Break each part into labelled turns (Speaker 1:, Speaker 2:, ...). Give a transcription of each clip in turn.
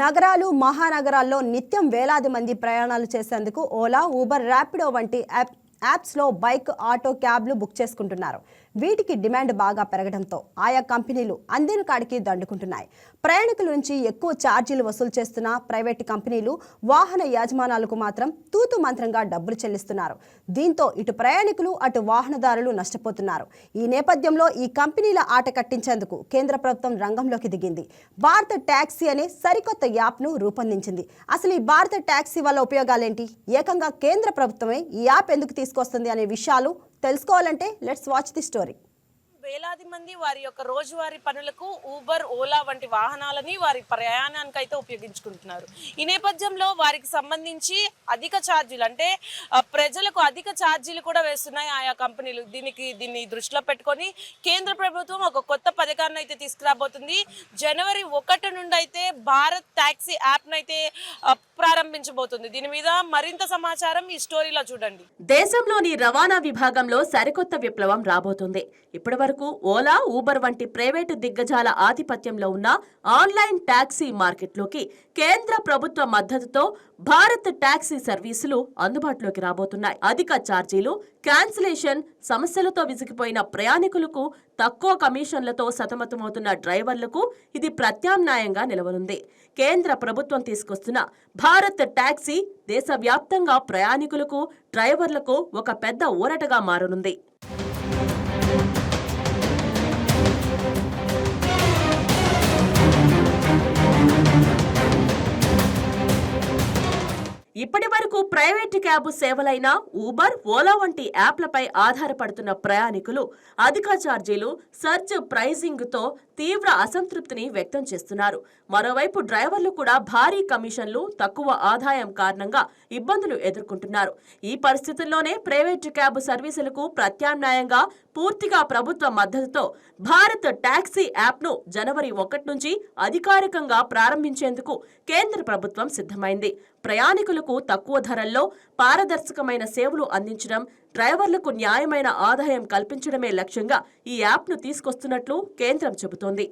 Speaker 1: నగరాలు మహానగరాల్లో నిత్యం వేలాది మంది ప్రయాణాలు చేసేందుకు ఓలా ఊబర్ ర్యాపిడో వంటి యాప్ యాప్స్లో బైక్ ఆటో క్యాబ్లు బుక్ చేసుకుంటున్నారు. వీటికి డిమాండ్ బాగా పెరగడంతో ఆయా కంపెనీలు అందిన కాడికి దండుకుంటున్నాయి. ప్రయాణికుల నుంచి ఎక్కువ ఛార్జీలు వసూలు చేస్తున్న ప్రైవేటు కంపెనీలు వాహన యాజమానాలకు మాత్రం తూతు మంత్రంగా డబ్బులు చెల్లిస్తున్నారు. దీంతో ఇటు ప్రయాణికులు అటు వాహనదారులు నష్టపోతున్నారు. ఈ నేపథ్యంలో ఈ కంపెనీల ఆట కట్టించేందుకు కేంద్ర ప్రభుత్వం రంగంలోకి దిగింది. భారత ట్యాక్సీ అనే సరికొత్త యాప్ను రూపొందించింది. అసలు ఈ భారత ట్యాక్సీ వల్ల ఉపయోగాలేంటి? ఏకంగా కేంద్ర ప్రభుత్వమే ఈ యాప్ ఎందుకు తీసుకొస్తుంది అనే విషయాలు తెలుసుకోవాలంటే లెట్స్ వాచ్ ది స్టోరీ.
Speaker 2: వేలాది మంది వారి యొక్క రోజువారీ పనులకు ఊబర్ ఓలా వంటి వాహనాలని వారి ప్రయాణానికి అయితే ఉపయోగించుకుంటున్నారు. ఈ నేపథ్యంలో వారికి సంబంధించి అధిక ఛార్జీలు అంటే ప్రజలకు అధిక ఛార్జీలు కూడా వేస్తున్నాయి ఆయా కంపెనీలు. దీనికి దీన్ని దృష్టిలో పెట్టుకొని కేంద్ర ప్రభుత్వం ఒక కొత్త పథకాన్ని అయితే తీసుకురాబోతుంది. జనవరి ఒకటి నుండి అయితే భారత్ ట్యాక్సీ యాప్ను అయితే ప్రారంభించబోతుంది. దీని మీద మరింత సమాచారం ఈ స్టోరీలో చూడండి.
Speaker 3: దేశంలోని రవాణా విభాగంలో సరికొత్త విప్లవం రాబోతుంది. ఇప్పటి వరకు ఓలా ఊబర్ వంటి ప్రైవేటు దిగ్గజాల ఆధిపత్యంలో ఉన్న ఆన్లైన్ టాక్సీ మార్కెట్లోకి కేంద్ర ప్రభుత్వ మద్దతుతో భారత్ ట్యాక్సీ సర్వీసులు అందుబాటులోకి రాబోతున్నాయి. అధిక ఛార్జీలు క్యాన్సిలేషన్ సమస్యలతో విసిగిపోయిన ప్రయాణికులకు తక్కువ కమిషన్లతో సతమతమవుతున్న డ్రైవర్లకు ఇది ప్రత్యామ్నాయంగా నిలవనుంది. కేంద్ర ప్రభుత్వం తీసుకొస్తున్న భారత్ టాక్సీ దేశవ్యాప్తంగా ప్రయాణికులకు డ్రైవర్లకు ఒక పెద్ద ఊరటగా మారనుంది. ఇప్పటి వరకు ప్రైవేటు క్యాబ్ సేవలైన ఊబర్ ఓలా వంటి యాప్లపై ఆధారపడుతున్న ప్రయాణికులు అధిక ఛార్జీలు సర్జ్ ప్రైజింగ్తో తీవ్ర అసంతృప్తిని వ్యక్తం చేస్తున్నారు. మరోవైపు డ్రైవర్లు కూడా భారీ కమిషన్లు తక్కువ ఆదాయం కారణంగా ఇబ్బందులు ఎదుర్కొంటున్నారు. ఈ పరిస్థితుల్లోనే ప్రైవేటు క్యాబ్ సర్వీసులకు ప్రత్యామ్నాయంగా పూర్తిగా ప్రభుత్వ మద్దతుతో భారత్ ట్యాక్సీ యాప్ను జనవరి ఒకటి నుంచి అధికారికంగా ప్రారంభించేందుకు కేంద్ర ప్రభుత్వం సిద్ధమైంది. ప్రయాణికులకు తక్కువ ధరల్లో పారదర్శకమైన సేవలు అందించడం డ్రైవర్లకు న్యాయమైన ఆదాయం కల్పించడమే లక్ష్యంగా ఈ యాప్ను తీసుకొస్తున్నట్లు కేంద్రం చెబుతోంది.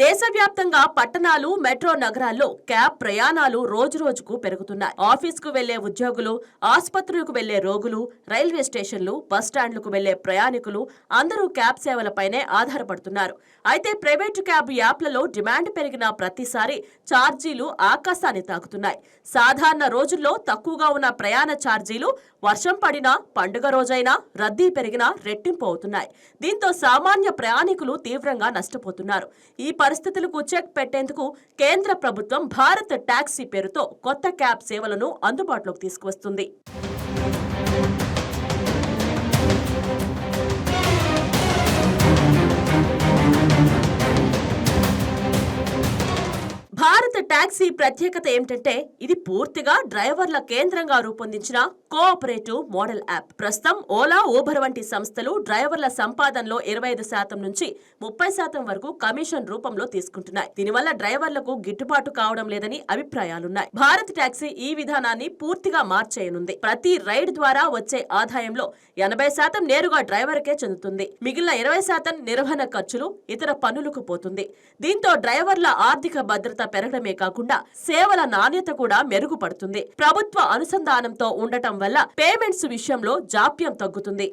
Speaker 3: దేశవ్యాప్తంగా పట్టణాలు మెట్రో నగరాల్లో క్యాబ్ ప్రయాణాలు రోజురోజుకు పెరుగుతున్నాయి. ఆఫీస్కు వెళ్ళే ఉద్యోగులు ఆసుపత్రులకు వెళ్ళే రోగులు రైల్వే స్టేషన్లు బస్టాండ్లకు వెళ్ళే ప్రయాణికులు అందరూ క్యాబ్ సేవలపైనే ఆధారపడుతున్నారు. అయితే ప్రైవేటు క్యాబ్ యాప్లలో డిమాండ్ పెరిగిన ప్రతిసారి ఛార్జీలు ఆకాశాన్ని తాకుతున్నాయి. సాధారణ రోజుల్లో తక్కువగా ఉన్న ప్రయాణ ఛార్జీలు వర్షం పడినా పండుగ రోజైనా రద్దీ పెరిగినా రెట్టింపు అవుతున్నాయి. దీంతో సామాన్య ప్రయాణికులు తీవ్రంగా నష్టపోతున్నారు. ఈ పరిస్థితులకు చెక్ పెట్టేందుకు కేంద్ర ప్రభుత్వం భారత్ టాక్సీ పేరుతో కొత్త క్యాబ్ సేవలను అందుబాటులోకి తీసుకువస్తుంది. ట్యాక్సీ ప్రత్యేకత ఏమిటంటే ఇది పూర్తిగా డ్రైవర్ల కేంద్రంగా రూపొందించిన కోఆపరేటివ్ మోడల్ యాప్. ప్రస్తుతం ఓలా ఊబర్ వంటి సంస్థలు డ్రైవర్ల సంపాదనలో ఇరవై ఐదు శాతం నుంచి ముప్పై శాతం వరకు కమిషన్ రూపంలో తీసుకుంటున్నాయి. దీనివల్ల డ్రైవర్లకు గిట్టుబాటు కావడం లేదని అభిప్రాయాలున్నాయి. భారత్ టాక్సీ ఈ విధానాన్ని పూర్తిగా మార్చేయనుంది. ప్రతి రైడ్ ద్వారా వచ్చే ఆదాయంలో ఎనభై శాతం నేరుగా డ్రైవర్కే చెందుతుంది. మిగిలిన ఇరవై శాతం నిర్వహణ ఖర్చులు ఇతర పన్నులకు పోతుంది. దీంతో డ్రైవర్ల ఆర్థిక భద్రత పెరగడమే కాకుండా సేవల నాణ్యత కూడా మెరుగుపడుతుంది. ప్రభుత్వ అనుసంధానంతో ఉండటం వల్ల పేమెంట్స్ విషయంలో జాప్యం తగ్గుతుంది.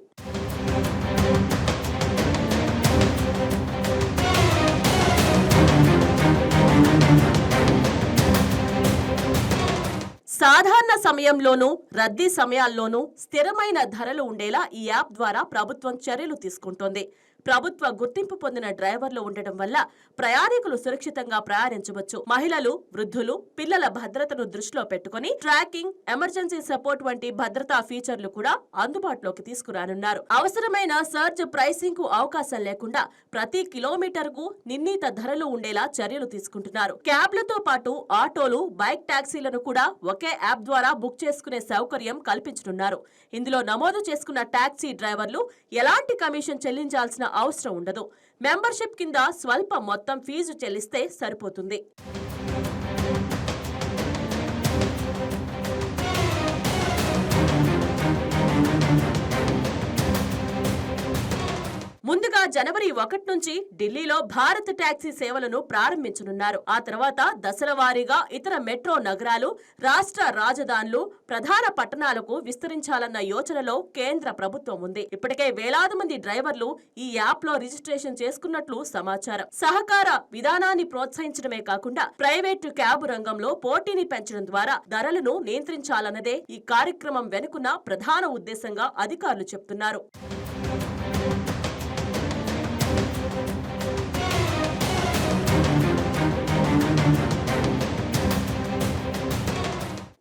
Speaker 3: సాధారణ సమయంలోనూ రద్దీ సమయాల్లోనూ స్థిరమైన ధరలు ఉండేలా ఈ యాప్ ద్వారా ప్రభుత్వం చర్యలు తీసుకుంటోంది. ప్రభుత్వ గుర్తింపు పొందిన డ్రైవర్లు ఉండటం వల్ల ప్రయాణికులు సురక్షితంగా ప్రయాణించవచ్చు. మహిళలు వృద్ధులు పిల్లల భద్రతను దృష్టిలో పెట్టుకుని ట్రాకింగ్ ఎమర్జెన్సీ సపోర్ట్ వంటి భద్రతా ఫీచర్లు కూడా అందుబాటులోకి తీసుకురానున్నారు. అవసరమైన సర్జ్ ప్రైసింగ్కు అవకాశం లేకుండా ప్రతి కిలోమీటర్కు నిర్ణీత ధరలు ఉండేలా చర్యలు తీసుకుంటున్నారు. క్యాబ్లతో పాటు ఆటోలు బైక్ టాక్సీలను కూడా ఒకే యాప్ ద్వారా బుక్ చేసుకునే సౌకర్యం కల్పించనున్నారు. ఇందులో నమోదు చేసుకున్న టాక్సీ డ్రైవర్లు ఎలాంటి కమిషన్ చెల్లించాల్సిన అవసరం ఉండదు. మెంబర్షిప్ కింద స్వల్ప మొత్తం ఫీజు చెల్లిస్తే సరిపోతుంది. ముందుగా జనవరి ఒకటి నుంచి ఢిల్లీలో భారత్ టాక్సీ సేవలను ప్రారంభించనున్నారు. ఆ తర్వాత దశల వారీగా ఇతర మెట్రో నగరాలు రాష్ట్ర రాజధానులు ప్రధాన పట్టణాలకు విస్తరించాలన్న యోచనలో కేంద్ర ప్రభుత్వం ఉంది. ఇప్పటికే వేలాది మంది డ్రైవర్లు ఈ యాప్లో రిజిస్ట్రేషన్ చేసుకున్నట్లు సమాచారం. సహకార విధానాన్ని ప్రోత్సహించడమే కాకుండా ప్రైవేటు క్యాబ్ రంగంలో పోటీని పెంచడం ద్వారా ధరలను నియంత్రించాలన్నదే ఈ కార్యక్రమం వెనుకున్న ప్రధాన ఉద్దేశంగా అధికారులు చెప్తున్నారు.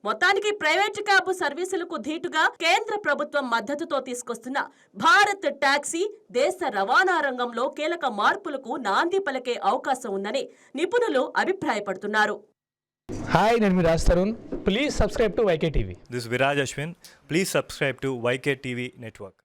Speaker 3: మొత్తానికి ప్రైవేట్ క్యాబ్ సర్వీసులకు ధీటుగా కేంద్ర ప్రభుత్వం మద్దతుతో తీసుకొస్తున్న భారత్ టాక్సీ దేశ రవాణా రంగంలో కీలక మార్పులకు నాంది పలికే అవకాశం ఉందని నిపుణులు అభిప్రాయపడుతున్నారు
Speaker 4: హాయ్ నేను మీ Raj Tarun please subscribe to Y K
Speaker 5: is Viraj Ashwin. Please subscribe to YK TV Network.